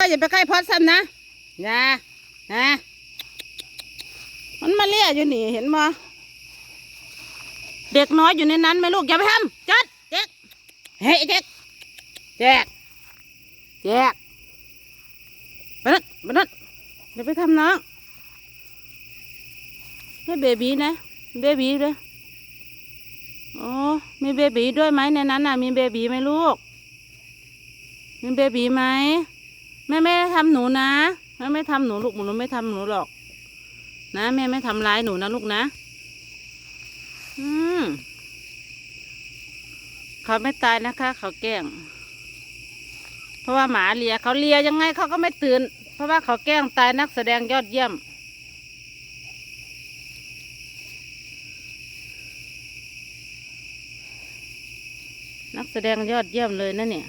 อย่าไปใกล้พอดซ้ำนะอย่านะมันมาเลี่ยอยู่นี่เห็นบ่เด็กน้อยอยู่ในนั้นไหมลูกอย่าไปทำจัดเด็กเฮ้ยเด็กแจกแจกไปนั่นไปนั่นอย่าไปทำน้องให้เบบีนะเบบีด้วยโอ้มีเบบีด้วยไหมในนั้นน่ะ มีเบบีไหมลูก มีเบบีไหม แม่ไม่ได้ทำหนูนะแม่ไม่ทำหนูลูกหนูไม่ทำหนูหรอก นะแม่ไม่ทำร้ายหนูนะลูกนะ อืมเขาไม่ตายนะคะ เขาแกล้ง เพราะว่าหมาเลียเขาเลียยังไงเขาก็ไม่ตื่น เพราะว่าเขาแกล้งตายนักแสดงยอดเยี่ยมนักแสดงยอดเยี่ยมเลยนะเนี่ย